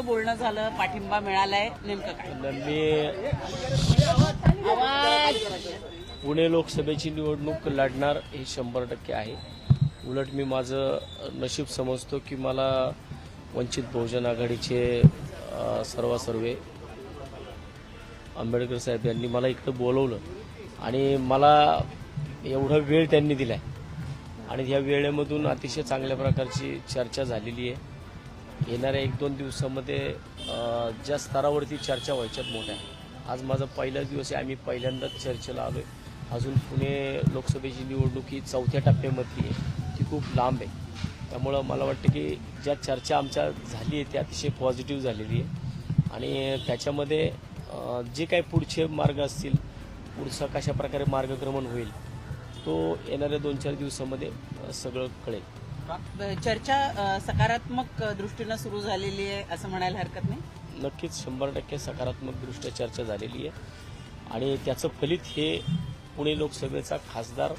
तुमचं बोलणं झालं पाठिंबा मिळालाय नेमकं काय? मी पुणे लोकसभेची निवडणूक लढणार हे शंभर टक्के आहे. उलट मी माझं नशीब समजतो की मला वंचित बहुजन आघाडीचे सर्वासर्वे आंबेडकर साहेब यांनी मला इकडं बोलवलं आणि मला एवढा वेळ त्यांनी दिलाय. आणि या वेळेमधून अतिशय चांगल्या प्रकारची चर्चा झालेली आहे. येणाऱ्या एक दोन दिवसामध्ये ज्या स्तरावरती चर्चा व्हायच्यात मोठ्या. आज माझा पहिलाच दिवस आहे आम्ही पहिल्यांदाच चर्चेला आलो आहे अजून पुणे लोकसभेची निवडणूक ही चौथ्या टप्प्यामधली आहे. ती खूप लांब आहे. त्यामुळं मला वाटतं की ज्या चर्चा आमच्या झाली आहे ती अतिशय पॉझिटिव्ह झालेली आहे. आणि त्याच्यामध्ये जे काही पुढचे मार्ग असतील पुढचा कशा प्रकारे मार्गक्रमण होईल तो येणाऱ्या दोन चार दिवसामध्ये सगळं कळेल. चर्चा सकारात्मक दृष्टीनं सुरू झालेली आहे असं म्हणायला हरकत नाही? नक्कीच शंभर टक्के सकारात्मकदृष्ट्या चर्चा झालेली आहे. आणि त्याचं फलित हे पुणे लोकसभेचा खासदार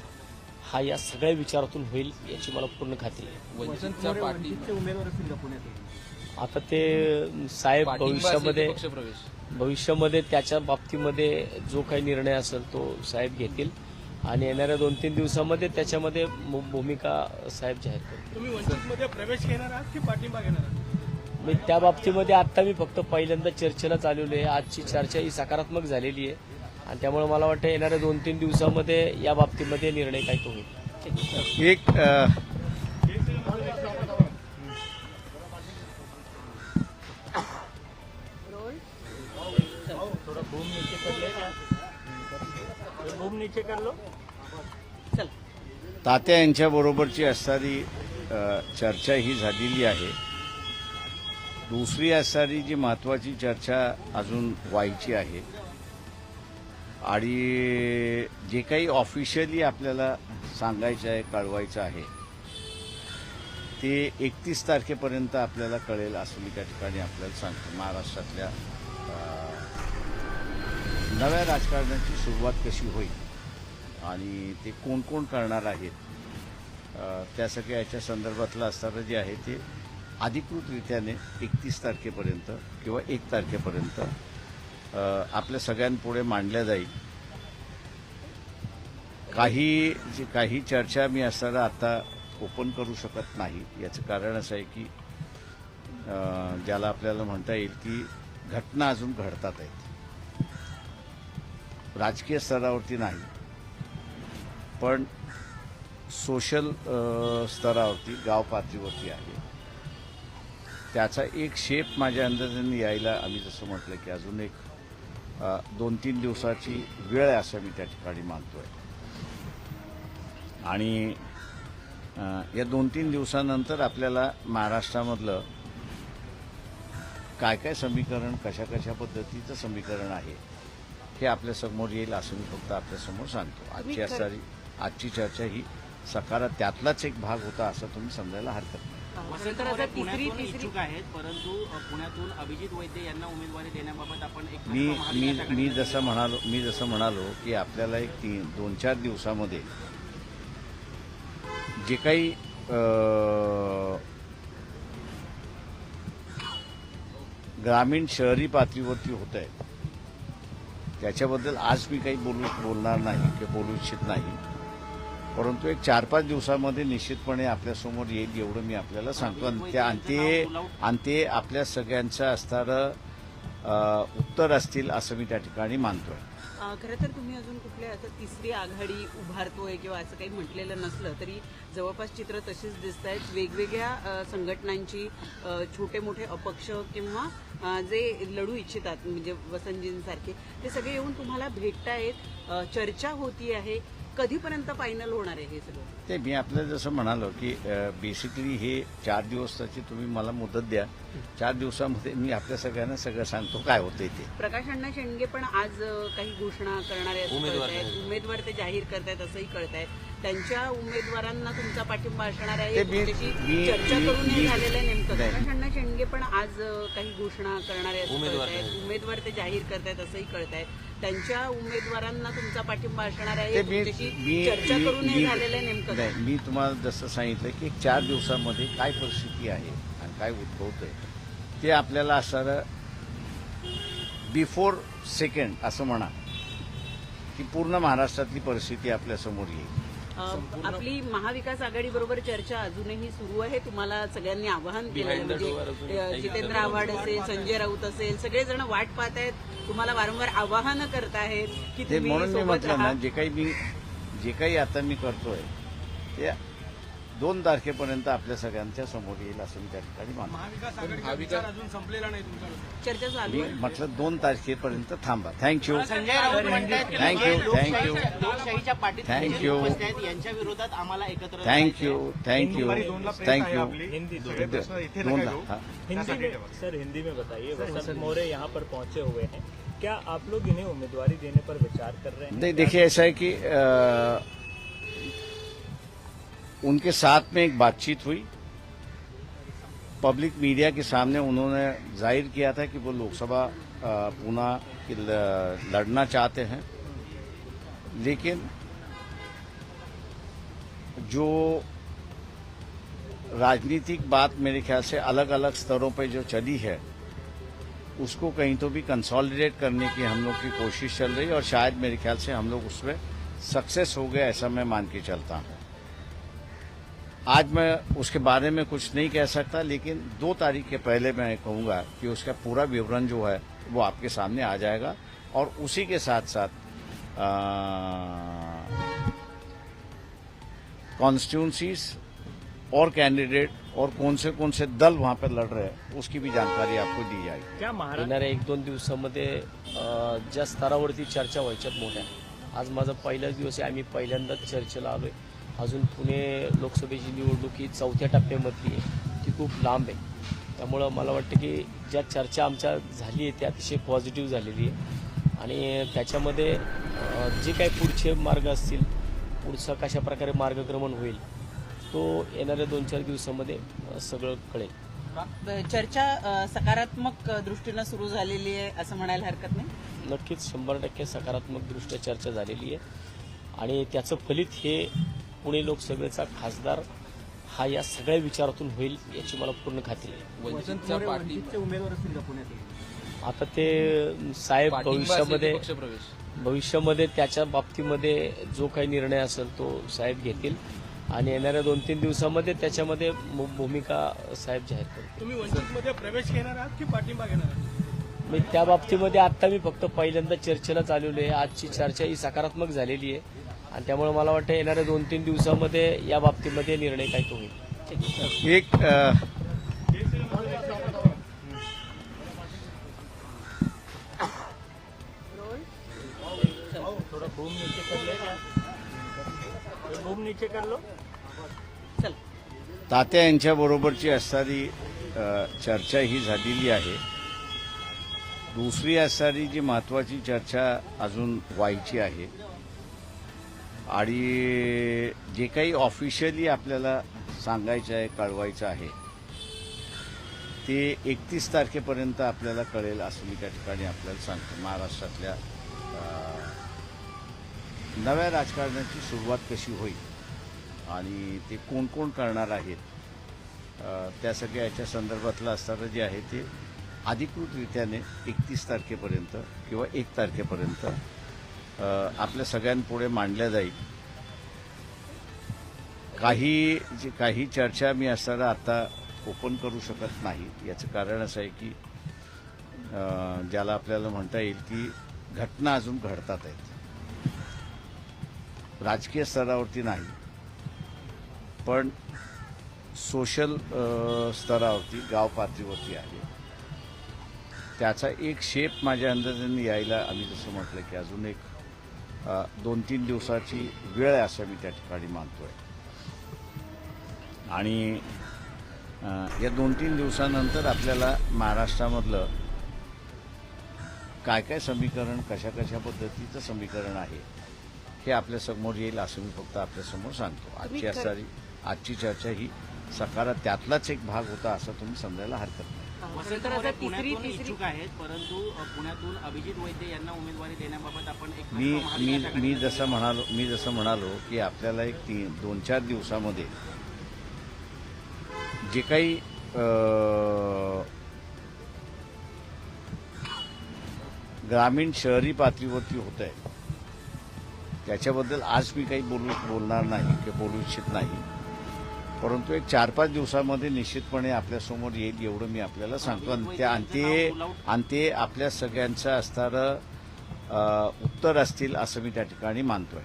हा या सगळ्या विचारातून होईल याची मला पूर्ण खात्री आहे. आता ते साहेब भविष्यामध्ये भविष्यामध्ये त्याच्या बाबतीमध्ये जो काही निर्णय असेल तो साहेब घेतील. आणि येणाऱ्या दोन तीन दिवसामध्ये त्याच्यामध्ये भू- भूमिका साहेब जाहीर करतील तुम्ही वंचितमध्ये प्रवेश घेणार आहात की पाठिंबा घेणार आहात? मी त्या बाबतीमध्ये आत्ता मी फक्त पहिल्यांदा चर्चेला चालवली आहे. आजची चर्चा ही सकारात्मक झालेली आहे. आणि त्यामुळे मला वाटतं येणाऱ्या दोन तीन दिवसामध्ये या बाबतीमध्ये निर्णय काय तो होईल. एक अ, चल. तात्या यांच्या बरोबरची असणारी चर्चा ही झालेली आहे. दुसरी असणारी जी महत्वाची चर्चा अजून व्हायची आहे आणि जे काही ऑफिशियली आपल्याला सांगायचं आहे कळवायचं आहे ते एकतीस तारखेपर्यंत आपल्याला कळेल असं मी त्या ठिकाणी आपल्याला सांगतो. महाराष्ट्रातल्या नव्या राजकारणाची सुरुवात कशी होईल. आणि ते कोण कोण करणार आहेत त्या सगळ्या याच्या संदर्भातलं असणारं जे आहे ते अधिकृतरित्याने एकतीस तारखेपर्यंत किंवा एक तारखेपर्यंत आपल्या सगळ्यांपुढे मांडल्या जाईल. काही जे काही चर्चा मी असताना आता ओपन करू शकत नाही. याचं कारण असं आहे की ज्याला आपल्याला म्हणता येईल की घटना अजून घडतात आहेत. राजकीय स्तरावरती नाही. पण सोशल स्तरावरती गाव पातळीवरती आहे. त्याचा एक शेप माझ्या अंदाजाने यायला आम्ही जसं म्हटलं की अजून एक दोन तीन दिवसाची वेळ आहे असं मी त्या ठिकाणी मानतोय. आणि अ, या दोन तीन दिवसानंतर आपल्याला महाराष्ट्रामधलं काय काय समीकरण कशा कशा पद्धतीचं समीकरण आहे हे आपल्यासमोर येईल असं मी फक्त आपल्यासमोर सांगतो. आजची असणारी आजची चर्चा ही सकारात त्यातलाच एक भाग होता असं तुम्ही समजायला हरकत नाही. वसंत आता तिसरी पुण्यातून तिसरी इच्छुक आहेत परंतु अ, पुण्यातून अभिजित वैद्य यांना उमेदवारी देण्याबाबत आपण एक मी मी मी जसं म्हणालो मी जसं म्हणालो की आपल्याला एक तीन दोन चार दिवसामध्ये जे काही ग्रामीण शहरी पातळीवरती होत आहे त्याच्याबद्दल आज मी काही बोलू बोलणार नाही किंवा बोलू इच्छित नाही. परंतु एक चार पाच दिवसामध्ये निश्चितपणे आपल्यासमोर येईल एवढं मी आपल्याला सांगतो. आणि त्या- ते आणि ते आपल्या सगळ्यांचं असणारं उत्तर असतील असं मी त्या ठिकाणी मानतोय. खरं तर तुम्ही अजून कुठल्या असं तिसरी आघाडी उभारतोय किंवा असं काही म्हटलेलं नसलं तरी जवळपास चित्र तशीच दिसत आहेत वेगवेगळ्या संघटनांची छोटे मोठे अपक्ष किंवा जे लढू इच्छितात म्हणजे वसंतजींसारखे ते सगळे येऊन तुम्हाला भेटतायत. चर्चा होती आहे कधीपर्यंत फायनल होणार आहे हे सगळं? ते मी आपल्याला जसं म्हणालो की बेसिकली हे चार दिवसाची तुम्ही मला मुदत द्या. चार दिवसामध्ये मी आपल्या सगळ्यांना सगळं सांगतो काय होतंय ते. प्रकाश अण्णा शेंडगे पण आज अ, काही घोषणा करणार आहेत उमेदवार. उमेदवार ते जाहीर करतायत असंही कळतायत. त्यांच्या उमेदवारांना तुमचा पाठिंबा असणार आहे ते मी- तुमच्याशी मी- चर्चा मी- करून हे मी- झालेलं आहे नेमकं. नाही. प्रकाश अण्णा शेंडगे पण आज काही घोषणा करणार आहेत उमेदवार ते जाहीर करतायत असंही कळतायत त्यांच्या उमेदवारांना तुमचा पाठिंबा असणार आहे चर्चा मी- करून मी- झालेलं आहे नेमकं. नाही मी तुम्हाला जसं सांगितलं की चार दिवसामध्ये काय परिस्थिती आहे आणि काय उद्भवतंय ते आपल्याला असणारं बिफोर सेकंड असं म्हणा की पूर्ण महाराष्ट्रातली परिस्थिती आपल्यासमोर येईल. आपली महाविकास आघाडी बरोबर चर्चा अजूनही सुरू आहे. तुम्हाला सगळ्यांनी आवाहन केलं आहे. म्हणजे जितेंद्र आव्हाड असेल संजय राऊत असेल सगळेजण वाट पाहत आहेत. तुम्हाला वारंवार आवाहन करतायत की ते तुम्ही म्हणून मी म्हटलं ना जे काही मी जे काही आता मी करतोय ते दोन तारखेपर्यंत आपल्या सगळ्यांच्या समोर येईल असं मी त्या ठिकाणी मानतो. महाविकास आघाडीचा विचार अजून संपलेला नाही तुमच्याकडे चर्चा चालू मी आहे. म्हटलं दोन तारखेपर्यंत थांबा. थँक्यू संजय राऊत म्हणतात की Thank you, लोकशाही- thank you. लोकशाहीच्या पाठीत Thank जे you. लोक बसले आहेत यांच्या विरोधात आम्हाला एकत्र थँक्यू थँक्यू थँक्यू हिंदी दोन हा. हिंदी में सर हिंदी में बताइए। वसंत मोरे यहाँ पर पहुंचे हुए हैं। क्या आप लोग इन्हें उम्मीदवारी देने पर विचार कर रहे हैं? नहीं देखिए ऐसा है कि अ, उनके साथ में एक बातचीत हुई। पब्लिक मीडिया के सामने उन्होंने ज़ाहिर किया था कि वो लोकसभा पूना की लड़ना चाहते हैं। लेकिन जो राजनीतिक बात मेरे ख्याल से अलग अलग स्तरों पर जो चली है, उसको कहीं तो भी कंसोलिडेट करने की हम लोग की कोशिश चल रही है और शायद मेरे ख्याल से हम लोग उसमें सक्सेस हो गए ऐसा मैं मान के चलता हूँ। आज मैं उसके बारे में कुछ नहीं कह सकता लेकिन दो तारीख के पहले मैं कहूँगा कि उसका पूरा विवरण जो है वो आपके सामने आ जाएगा। और उसी के साथ साथ कॉन्स्टिट्यूंसीज और कैंडिडेट और कौन से कौन से दल वहाँ पर लड़ रहे हैं उसकी भी जानकारी आपको दी जाएगी। क्या येणाऱ्या एक दोन दिवसामध्ये ज्या स्तरावरती चर्चा व्हायच्यात मोठ्या आज माझा पहिलाच दिवस आहे आम्ही पहिल्यांदाच चर्चेला आलोय. अजून पुणे लोकसभेची निवडणूक ही चौथ्या टप्प्यामधली आहे. ती खूप लांब आहे. त्यामुळं मला वाटतं की ज्या चर्चा आमच्या झाली आहे ती अतिशय पॉझिटिव्ह झालेली आहे. आणि त्याच्यामध्ये जे काही पुढचे मार्ग असतील पुढचा कशा प्रकारे मार्गक्रमण होईल तो येणाऱ्या दोन चार दिवसामध्ये सगळं कळेल. चर्चा सकारात्मक दृष्टीनं सुरू झालेली आहे असं म्हणायला हरकत नाही? नक्कीच शंभर टक्के सकारात्मकदृष्ट्या चर्चा झालेली आहे. आणि त्याचं फलित हे पुणे लोकसभेचा खासदार हा या सगळ्या विचारातून होईल याची मला पूर्ण खात्री आहे. आता ते साहेब भविष्यामध्ये भविष्यामध्ये त्याच्या बाबतीमध्ये जो काही निर्णय असेल तो साहेब घेतील. आणि येणाऱ्या दोन तीन दिवसामध्ये त्याच्यामध्ये भूमिका साहेब जाहीर करतील. तुम्ही वंचितमध्ये प्रवेश घेणार आहात की पाठिंबा घेणार आहात? मी त्या बाबतीमध्ये आता मी फक्त पहिल्यांदा चर्चेला चालवली आहे. आजची चर्चा ही सकारात्मक झालेली आहे. आणि त्यामुळे मला वाटतं येणाऱ्या दोन तीन दिवसामध्ये या बाबतीमध्ये निर्णय काय तो होईल. एक तात्या यांच्या बरोबरची असणारी चर्चा ही झालेली आहे. दुसरी असणारी जी महत्वाची चर्चा अजून व्हायची आहे आणि जे काही ऑफिशियली आपल्याला सांगायचं आहे कळवायचं आहे ते एकतीस तारखेपर्यंत आपल्याला कळेल असं मी त्या ठिकाणी आपल्याला सांगतो. महाराष्ट्रातल्या नव्या राजकारणाची सुरुवात कशी होईल आणि ते कोण कोण करणार आहेत त्या सगळ्या याच्या संदर्भातलं असणारं जे आहे ते अधिकृतरित्याने एकतीस तारखेपर्यंत किंवा एक तारखेपर्यंत आपल्या सगळ्यांपुढे मांडल्या जाईल. काही जे काही चर्चा मी असताना आता ओपन करू शकत नाही. याचं कारण असं आहे की ज्याला आपल्याला म्हणता येईल की घटना अजून घडतात आहेत. राजकीय स्तरावरती नाही. पण सोशल स्तरावरती गाव पातळीवरती आहे. त्याचा एक शेप माझ्या अंदाजाने यायला आम्ही जसं म्हटलं की अजून एक दोन तीन दिवसाची वेळ आहे असं मी त्या ठिकाणी मानतोय. आणि अ, या दोन तीन दिवसानंतर आपल्याला महाराष्ट्रामधलं काय काय समीकरण कशा कशा पद्धतीचं समीकरण आहे हे आपल्यासमोर येईल असं मी फक्त आपल्यासमोर सांगतो. आजची असणारी आजची चर्चा ही सकारात त्यातलाच एक भाग होता असं तुम्ही समजायला हरकत नाही. मी मी मी जसं म्हणालो मी जसं म्हणालो की आपल्याला एक तीन दोन चार दिवसामध्ये जे काही ग्रामीण शहरी पातळीवरती होत आहे त्याच्याबद्दल आज मी काही बोलू बोलणार नाही किंवा बोलू इच्छित नाही. परंतु एक चार पाच दिवसामध्ये निश्चितपणे आपल्यासमोर येईल एवढं मी आपल्याला सांगतो. आणि त्या आणि ते आणि ते आपल्या सगळ्यांचं असणारं उत्तर असतील असं मी त्या ठिकाणी मानतोय.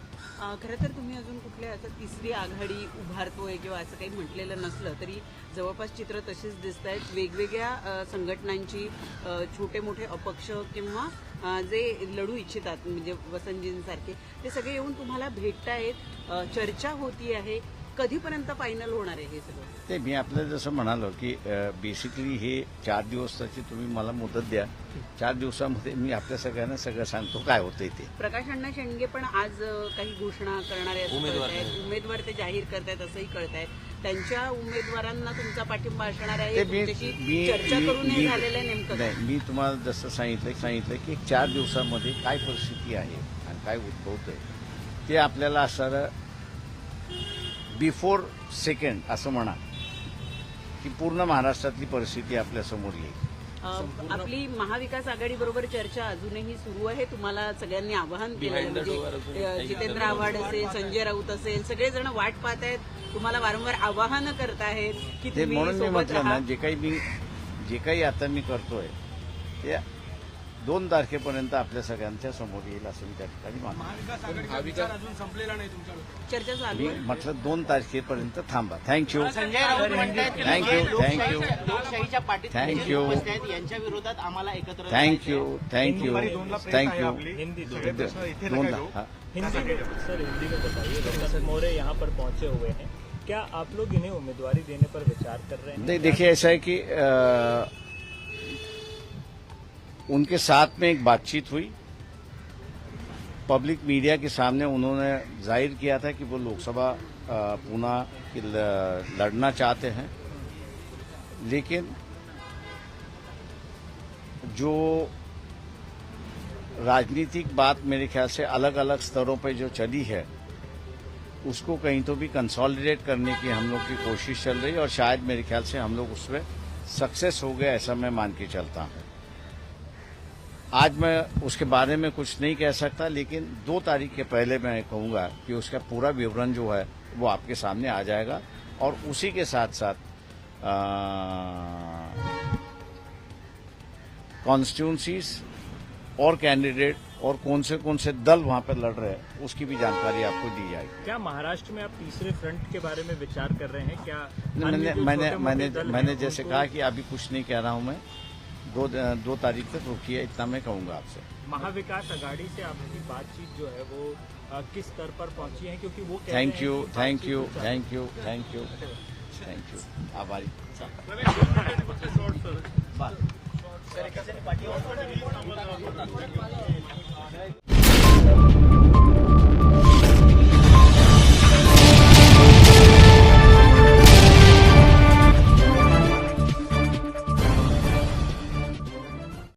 खरं तर तुम्ही अजून कुठल्या असं तिसरी आघाडी उभारतोय किंवा असं काही म्हटलेलं नसलं तरी जवळपास चित्र तशीच दिसत आहेत वेगवेगळ्या संघटनांची छोटे मोठे अपक्ष किंवा जे लढू इच्छितात म्हणजे वसंतजींसारखे ते सगळे येऊन तुम्हाला भेटतायत. अ, चर्चा होती आहे कधीपर्यंत फायनल होणार आहे हे सगळं? ते मी आपल्याला जसं म्हणालो की बेसिकली हे चार दिवसाची तुम्ही मला मुदत द्या. चार दिवसामध्ये मी आपल्या सगळ्यांना सगळं सांगतो काय होतंय ते. प्रकाश अण्णा शेंडगे पण आज अ, काही घोषणा करणारे असं कळतायत. उमेदवार ते जाहीर करतायत असंही कळतायत. त्यांच्या उमेदवारांना तुमचा पाठिंबा असणार आहे. ते मी तुमच्याशी चर्चा करून हे झालेलं आहे नेमकं. काय? नाही मी तुम्हाला जसं सांगितलं सांगितलं की चार दिवसामध्ये काय परिस्थिती आहे आणि काय उद्भवतंय ते आपल्याला असणारं बिफोर सेकंड असं म्हणा. की पूर्ण महाराष्ट्रातली परिस्थिती आपल्यासमोर येईल. अ, आपली महाविकास आघाडी बरोबर चर्चा अजूनही सुरू आहे. तुम्हाला सगळ्यांनी आवाहन केलं म्हणजे जितेंद्र आव्हाड असेल संजय राऊत असेल सगळेजण वाट पाहत आहेत. तुम्हाला वारंवार आवाहन करतायत की ते म्हणून मी म्हटलं ना जे काही मी जे काही आता मी करतोय ते दोन तारखेपर्यंत आपल्या सगळ्यांच्या समोर येईल असं मी त्या ठिकाणी मानतो. महाविकास आघाडीचा विचार अजून संपलेला नाही तुमच्याकडे चर्चा चालू मी म्हटलं दोन तारखेपर्यंत थांबा. Thank you you. उपस्थित आहेत. यांच्या विरोधात आम्हाला एकत्र थँक्यू थँक्यू थँक्यू दोन. हिंदी मोरे यहाँ पर पहुंचे हुए हैं। क्या आप लोग इन्हें उम्मीदवारी देने पर विचार कर रहे हैं? नहीं देखिए ऐसा है कि उनके साथ में एक बातचीत हुई। पब्लिक मीडिया के सामने उन्होंने ज़ाहिर किया था कि वो लोकसभा पूना की लड़ना चाहते हैं। लेकिन जो राजनीतिक बात मेरे ख्याल से अलग अलग स्तरों पर जो चली है, उसको कहीं तो भी कंसोलिडेट करने की हम लोग की कोशिश चल रही है और शायद मेरे ख्याल से हम लोग उसमें सक्सेस हो गए ऐसा मैं मान के चलता हूँ। आज मैं उसके बारे में कुछ नहीं कह सकता लेकिन दो तारीख के पहले मैं कहूँगा कि उसका पूरा विवरण जो है वो आपके सामने आ जाएगा। और उसी के साथ साथ कॉन्स्टिट्यूंसीज और कैंडिडेट और कौन से कौन से दल वहाँ पर लड़ रहे हैं उसकी भी जानकारी आपको दी जाएगी। क्या महाराष्ट्र में आप तीसरे फ्रंट के बारे में विचार कर रहे हैं? क्या मैंने मैंने मैंने मैंने जैसे कहा कि अभी कुछ नहीं कह रहा हूँ मैं। दो दो तारीख तक रुकिए इतना मैं कहूँगा आपसे। महाविकास अघाड़ी से आपकी बातचीत जो है वो अ, किस स्तर पर पहुँची है? क्योंकि वो thank you thank you thank you thank you thank you आभारी। सर,